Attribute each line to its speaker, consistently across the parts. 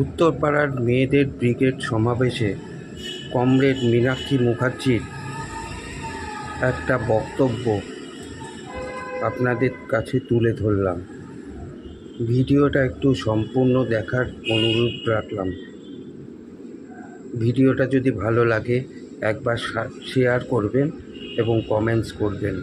Speaker 1: উত্তরপাড়ার মেয়েদের ব্রিগেড সমাবেশে কমরেড মীনাক্ষী মুখার্জির একটা বক্তব্য আপনাদের কাছে তুলে ধরলাম। ভিডিওটা একটু সম্পূর্ণ দেখার অনুরোধ রাখলাম। ভিডিওটা যদি ভালো লাগে, একবার শেয়ার করবেন এবং কমেন্টস করবেন।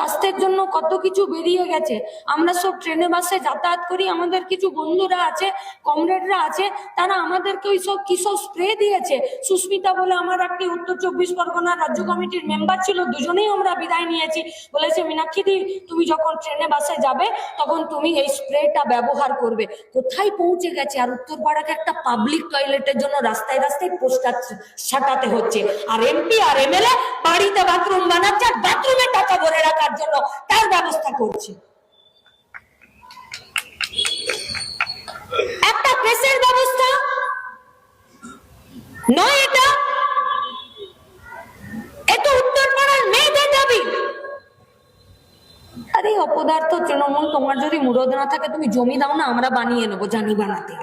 Speaker 2: স্বাস্থ্যের জন্য কত কিছু বেরিয়ে গেছে। আমরা সব ট্রেনে, বাসে যাতায়াত করি, আমাদের কিছু বন্ধুরা আছে, কমরেডরা আছে, তারা আমাদেরকে ওই সব কি সব স্প্রে দিয়েছে। সুস্মিতা বলে আমার একটি উত্তর চব্বিশ পরগনা রাজ্য কমিটির মেম্বার ছিল, দুজনেই আমরা বিদায় নিয়েছি। বলেছে, মীনাক্ষী দি, তুমি যখন ট্রেনে, বাসে যাবে, তখন তুমি এই স্প্রেটা ব্যবহার করবে। কোথায় পৌঁছে গেছে? আর উত্তরপাড়াকে একটা পাবলিক টয়লেটের জন্য রাস্তায় রাস্তায় পোস্টার ছাটাতে হচ্ছে। আর এমপি আর এমএলএ বাড়িতে বাথরুম বানাচ্ছে, আর বাথরুমে টাকা ভরে রাখার জন্য তার ব্যবস্থা করছে। একটা প্রেসের ব্যবস্থা। নয় এটা। এ তো উত্তরপাড়ার মেয়েদের দাবি। আরে, অপদার্থ তৃণমূল, তোমার যদি মুরদ না থাকে, তুমি জমি দাও না, আমরা বানিয়ে নেব জানি বানাতে।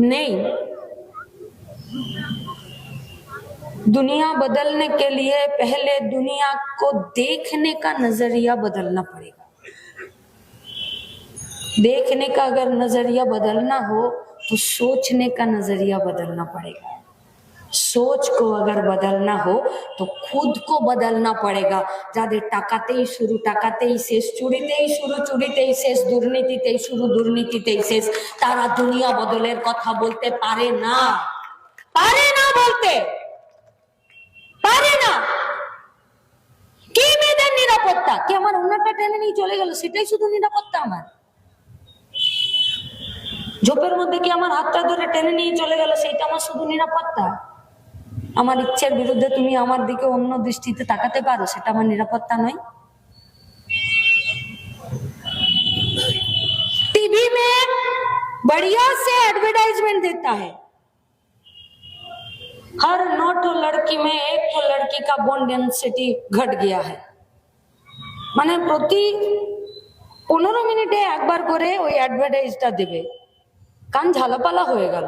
Speaker 2: নেই दुनिया बदलने के लिए पहले दुनिया को देखने का नज़रिया बदलना पड़ेगा। देखने का अगर नज़रिया बदलना हो तो सोचने का नज़रिया बदलना पड़ेगा। সোচ কো अगर बदलना हो तो खुद को बदलना पड़ेगा যাদের টাকাতেই শুরু টাকাতেই শেষ চুরিতেই শুরু চুরিতেই শেষ দুর্নীতিতেই শুরু দুর্নীতিতেই শেষ তারা দুনিয়া বদলের কথা বলতে পারে না পারে না বলতে পারে না কি মেয়েদের নিরাপত্তা কি আমার অন্যটা টেনে নিয়ে চলে গেল সেটাই শুধু নিরাপত্তা আমার ঝোপের মধ্যে কি আমার হাতটা ধরে টেনে নিয়ে চলে গেল সেটা আমার শুধু নিরাপত্তা আমার ইচ্ছের বিরুদ্ধে তুমি আমার দিকে অন্য দৃষ্টিতে তাকাতে পারো সেটা আমার নিরাপত্তা নয় टीवी में बढ़िया से एडवर्टाइजमेंट देता है हर नौ ठो लड़की में एक ठो लड़की का बोन डेंसिटी घट गया है মানে প্রতি পনেরো মিনিটে একবার করে ওই অ্যাডভার্টাইজটা দেবে কান ঝালাপালা হয়ে গেল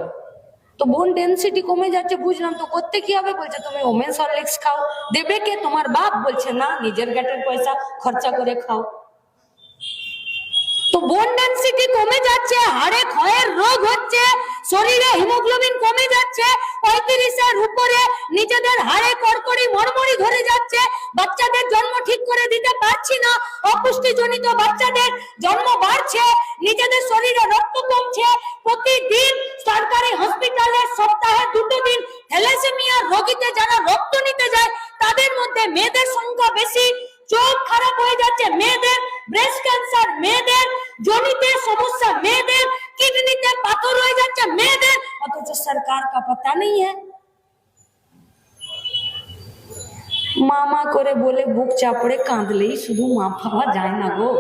Speaker 2: তো বোন ডেন্সিটি কমে যাচ্ছে, বুঝলাম তো, করতে কি হবে? বলছে, তুমি ওমেন্স হরলিক্স খাও। দেবে কে? তোমার বাপ বলছে, না, নিজের গ্যাটের পয়সা খরচা করে খাও। তো বোন ডেন্সিটি কমে যাচ্ছে, হাড়ে ক্ষয়ের রোগ হচ্ছে। শরীরে হিমোগ্লোবিন কমে যাচ্ছে, পঁয়ত্রিশের উপরে নিজেদের হাড়ে কড়কড়ি মরমরি ধরে যাচ্ছে, বাচ্চাদের জন্ম ঠিক করে দিতে পারছি না, অপুষ্টিজনিত বাচ্চাদের জন্ম বাড়ছে, নিজেদের শরীরে রক্ত কমছে। প্রতিদিন সরকারি হসপিটালে সপ্তাহে দুটো দিন থ্যালাসেমিয়া রোগীতে যারা রক্ত নিতে যায়, তাদের মধ্যে মেয়েদের সংখ্যা বেশি। চোখ খারাপ হয়ে যাচ্ছে, মেয়েদের ব্রেস্ট ক্যান্সার মেয়েদের জনিতে অথচ সরকার কা পাতা নেই হ্যাঁ মামা করে বলে বুক চাপড়ে কাঁদলেই শুধু মা পাওয়া যায় না গো